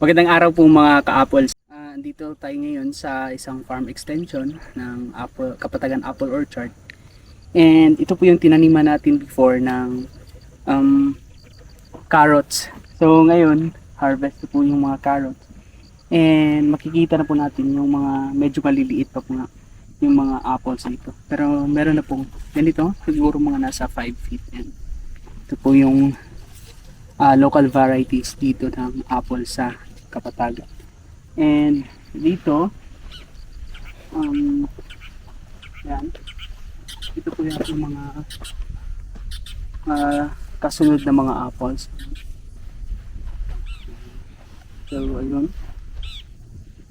Magandang araw po mga ka-apples. Ah, dito tayo ngayon sa isang farm extension ng Apple, Kapatagan Apple Orchard. And ito po yung tinaniman natin before ng um, carrots. So ngayon, harvest po yung mga carrots. And makikita na po natin yung mga medyo maliliit pa po nga yung mga apples dito. Pero meron na pong ganito, siguro mga nasa 5 feet. And ito po yung ah, local varieties dito ng apple sa Kapatagan. And dito, um, yan, ito po yung mga ah, kasunod na mga apples. So, ayun.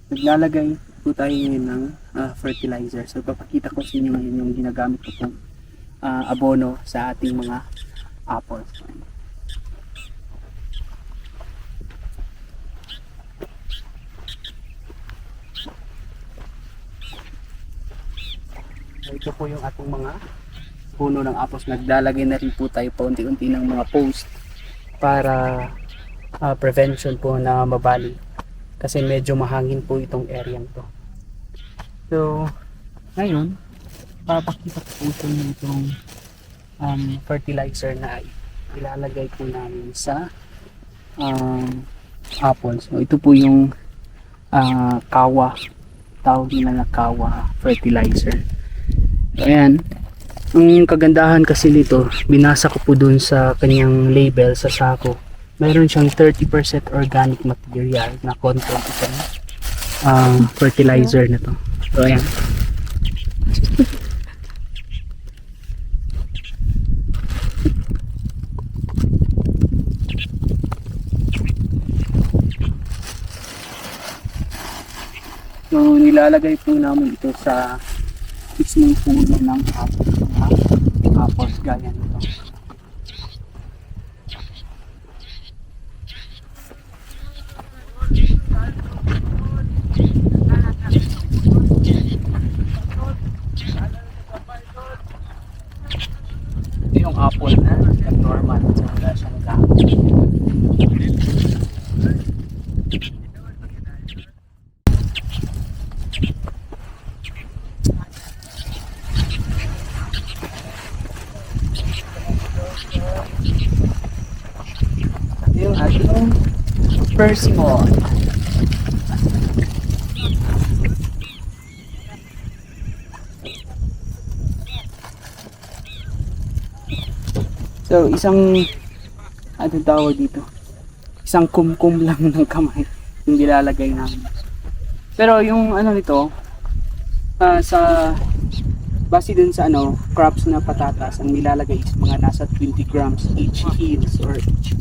Naglalagay po tayo ngayon ng ah, fertilizer. So, papakita ko sa inyo ngayon yung ginagamit ko pong ah, abono sa ating mga apples. So, ito po yung ating mga puno ng apples. Naglalagay na rin po tayo paunti-unti ng mga post para ah, prevention po na mabali. Kasi medyo mahangin po itong area to. So, ngayon, papakita ko po itong um, fertilizer na ilalagay po namin sa um, apples. So, ito po yung ah, kawa. Tawag nila na kawa fertilizer. Ayan. Ang kagandahan kasi nito, binasa ko po dun sa kanyang label sa sako. Meron siyang 30% organic material na content itong um, fertilizer na to. So, ayan. So, nilalagay po namin ito sa mismong puno ng apples. Mga apples gaya nito. Ito yung apple na normal. So, wala siyang gamit. Ito yung ating persimmon. So, isang ano tawag dito? Isang kumkum lang ng kamay yung nilalagay namin. Pero yung ano nito, ah, sa base dun sa ano, crops na patatas, ang nilalagay is mga nasa 20 grams each heels or each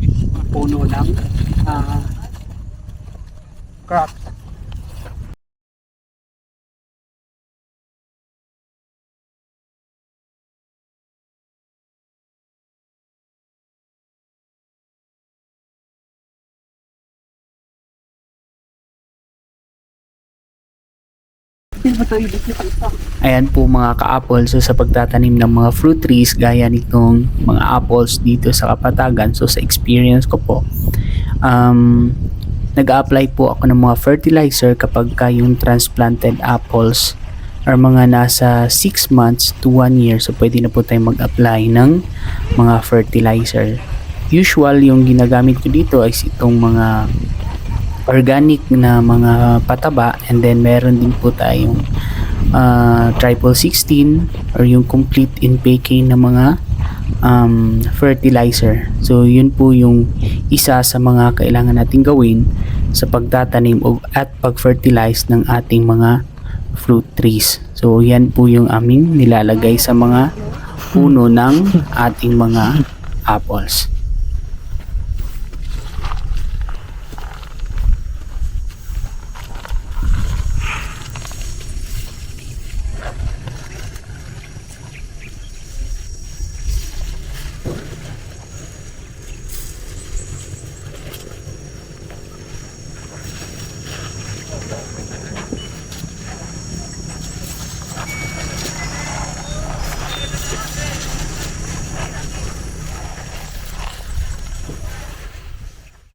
puno ng ah, crop. Ayan po mga ka-apple. So sa pagtatanim ng mga fruit trees gaya nitong mga apples dito sa Kapatagan. So sa experience ko po, um, nag-apply po ako ng mga fertilizer kapag ka yung transplanted apples or mga nasa 6 months to 1 year. So pwede na po tayong mag-apply ng mga fertilizer. Usual yung ginagamit ko dito ay itong mga organic na mga pataba and then meron din po tayong uh, triple 16 or yung complete NPK na mga um, fertilizer. So yun po yung isa sa mga kailangan natin gawin sa pagtatanim at pag-fertilize ng ating mga fruit trees. So yan po yung aming nilalagay sa mga puno ng ating mga apples.